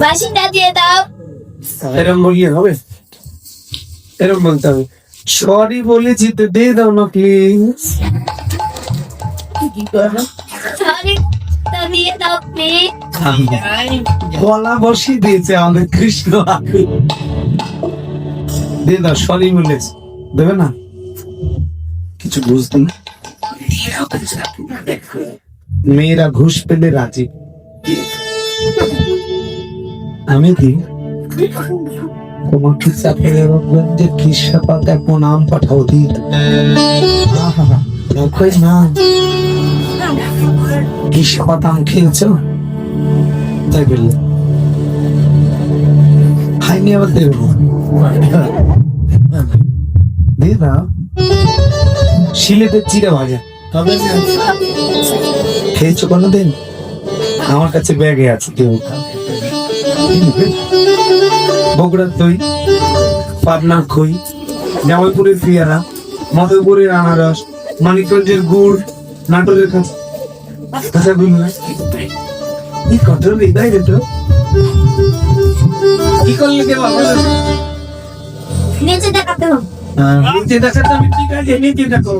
বাসিটা দিয়ে দাও। এরম বললে হবে এরম বলতে হবে। সরি বলেছি তো দিয়ে দাও না প্লিজ সরি তা দিয়ে দাও প্লিজ গলা বসিয়ে দিয়েছে আমাদের কৃষ্ণ। দিয়ে দাও সরি বলেছি দেবে না? কিছু বুঝতে না। মেয়েরা ঘুষ পেলে রাজি। আমি কি? তোমাকে চাপের রোগের কৃষ্ণ পাতায় প্রণাম পাঠাও আহা, দেখোই না। কৃষ্ণ পাতাম খেয়েছো? তাই বললে। খাইনি আবার দেব দিয়ে দাও শিলেদের চিড়া ভাজা। খেয়েছো কোনোদিন? আমার কাছে ব্যাগে আছে কেউ বগুড়ার দই পাবনার খই জামালপুরের পিয়ারা মধুপুরের আনারস মানিকগঞ্জের গুড় নাটোরের কাঁচাগোল্লা কি কঠোর হৃদয় রে তো। কি করলে কে বাবা? নিচে দেখাতে নিচে দেখাতে আমি ঠিক আছে নিচে দেখো।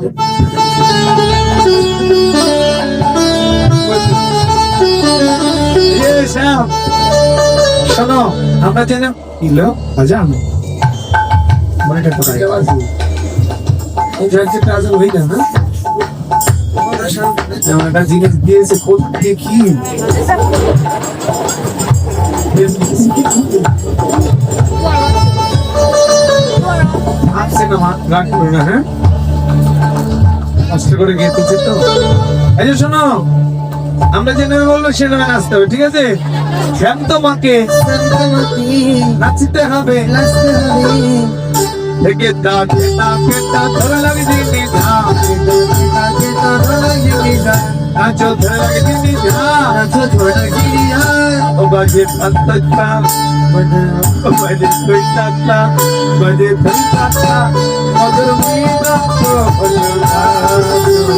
আমরা যেন ইলো আজান বাড়িটা কোথায় ওই জায়গাটা আজ হই না না আমার একটা জিনিস দিয়েছে কোথায় কি আসছে না রাগ করো না হ্যাঁ কষ্ট করে গেতেছে তো এই যে শোনো আমরা যে নেমে বলব সে নেমে নাচতে হবে, ঠিক আছে? শ্যান্ত মাকে নাচতে হবে। থেকে তাকে তাকে তা ধরে লাগে দিদি নাচো ধরে লাগে দিদি নাচো ধরে লাগে দিদি ও বাজে পাত্তা বাজে তুই তাতা বাজে তুই তাতা মধুর মিনা তো হলো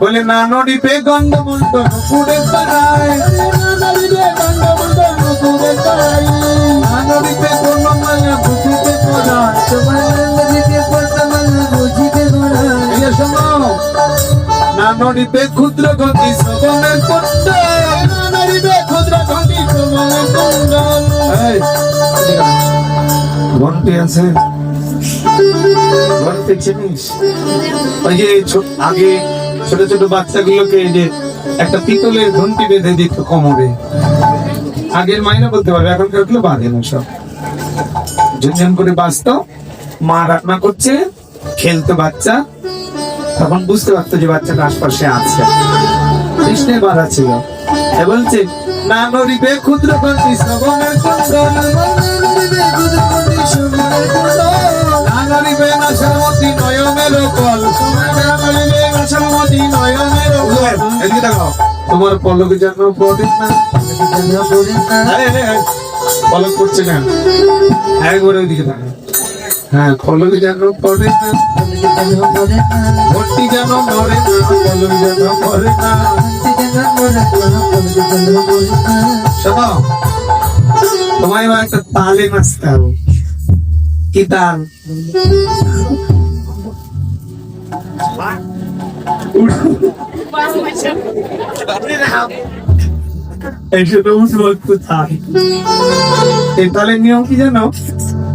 বলে, না নড়িবে গন্ডমূল তো নুপুরে পাড়ায়। না নড়িবে মালা বুঝিতে শোনো, না ক্ষুদ্র গতি সবনের না ক্ষুদ্র গতি সবনের আছে? ঘন্টি চিনিস ওই যে আগে ছোট ছোট বাচ্চাগুলোকে এই যে একটা পিতলের ঘন্টি বেঁধে দিত কোমরে আগের মাইনা বলতে পারবে, এখনকারগুলো বাঁধে না সব। ঝনঝন করে বাঁচতো, মা রান্না করছে, খেলতো বাচ্চা, তখন বুঝতে পারতো যে বাচ্চাটা আশপাশে আছে। কৃষ্ণের বাধা ছিল। বলছে, না নড়িবে ক্ষুদ্র কন্তি শ্রবণের কুণ্ডল না নড়িবে না শ্যামতি নয়নের কল না নড়িবে না শ্যামতি নয়নের এদিকে দেখো। তোমার পলকে যেন পড়ে না? আরে, আরে, আরে, পলক করছে কেন একবার ওইদিকে দেখো হ্যাঁ পলকে যেন পড়ে না? ভর্তি যেন মরে না পলক যেন পড়ে না। শোনো তোমায় একটা তালে নাচতে হবে। কি তাল? এই শুধু উঠবো তাল এই তালের নিয়ম কি জানো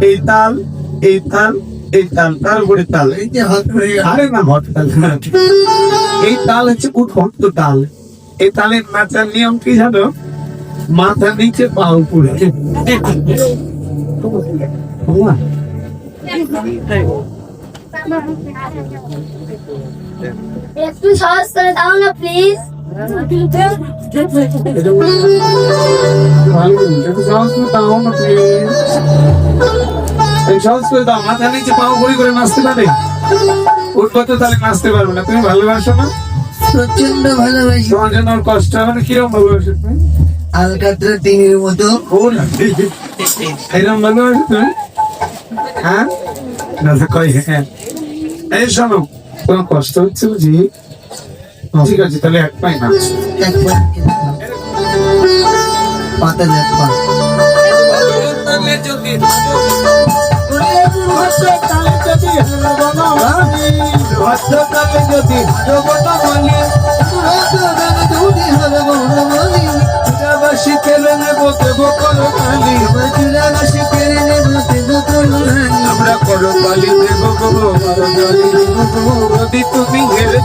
এই তাল এই তাল এই তাল তার উপরে তাল আরে না হট তাল এই তাল হচ্ছে উঠন্ত তাল এই তালের নাচার নিয়ম কি জানো মাথা নিচে পা উপরে সহজ করে দাও না প্লিজ ভালো একটু সাহস করে দাও না প্লিজ এই করে দাও মাথা নিচে পা উপরে করে নাচতে পারে উঠবো তো তাহলে নাচতে পারবে না তুমি ভালোবাসো। না প্রচণ্ড ভালোবাসি তোমার জন্য ওর কষ্ট হবে না কিরম ভালোবাসো তুমি আলকাতরা টিভির মতো। এরম ভালোবাসো তুমি হ্যাঁ? না কই হ্যাঁ। এই শোনো তোমার কষ্ট হচ্ছে বুঝি ঠিক আছে তাহলে এক পাই না। পাতা পা ভদ্রকালে যদি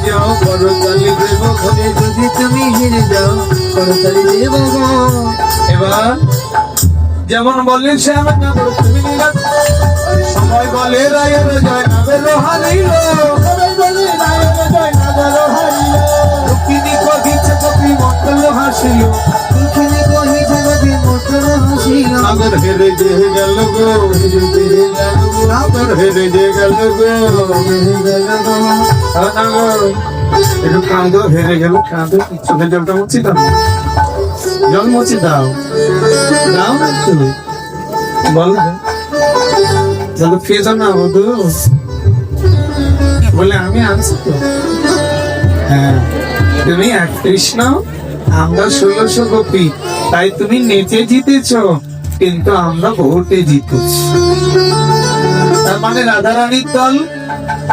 যাও করো কালি দেব গো যদি তুমি হেরে যাও করতালি দেব এবার যেমন বললেন সে আমার না বলো তুমি সময় বলে রায়ের জয় হাসিল। দুঃখিনী কহিছে হাসিল। হেরে যে গেল গো। হেরে হেরে মুছি দাও জল দাও দাও বল বধু বলে আমি হ্যাঁ তুমি নাও, আমরা ষোলোশো কপি। তাই তুমি নেচে জিতেছ, কিন্তু আমরা ভোটে জিতেছি। মানে রাধারানীর দল?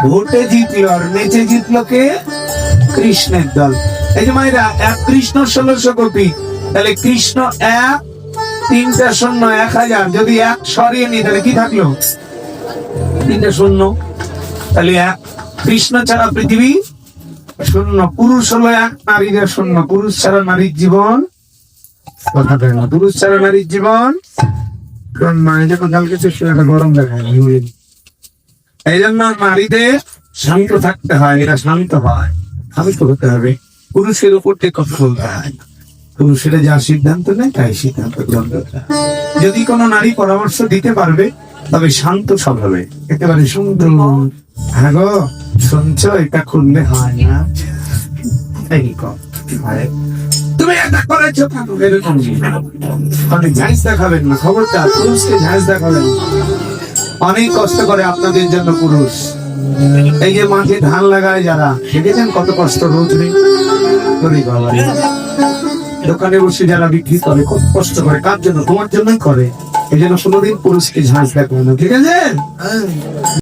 ভোটে জিতলো আর নেচে জিতলো কে? কৃষ্ণের দল। এই যে মায়েরা, এক কৃষ্ণ কপি তাহলে কৃষ্ণ এক, তিনটা শূন্য, এক হাজার। যদি এক সরিয়ে নি তাহলে কি থাকল? তিনটা শূন্য। তাহলে এক কৃষ্ণ ছাড়া পৃথিবী শূন্য, পুরুষ হলো এক নারীরা শূন্য। পুরুষ ছাড়া নারীর জীবন কথা পুরুষ ছাড়া নারীর জীবন শূন্য এই যে কোথাও কিছু একটা গরম দেখায়। এই জন্য নারীদের শান্ত থাকতে হয়, এরা শান্ত হয়। শান্ত হতে হবে। পুরুষের উপর থেকে কথা বলতে হয় পুরুষেরা যা সিদ্ধান্ত নেয়, তাই সিদ্ধান্ত গ্রহণ করতে যদি কোনো নারী পরামর্শ দিতে পারবে, তবে শান্ত স্বভাবে। একেবারে সুন্দর হ্যাঁ গো, শুনছ? এটা খুললে হয় না। এই কর। তুমি এটা করেছ কেন? এরকম অনেক ঝাঁজ দেখাবেন না, খবরদার। পুরুষকে ঝাঁজ দেখাবেন না। অনেক কষ্ট করে আপনাদের জন্য পুরুষ। এই যে মাঠে ধান লাগায় যারা, দেখেছেন কত কষ্ট? রোজ নেই। দোকানে বসে যারা বিক্রি করে, কত কষ্ট করে, কার জন্য? তোমার জন্যই করে। এই জন্য কোনোদিন পুরুষকে ঝাঁস দেখানো ঠিক আছে?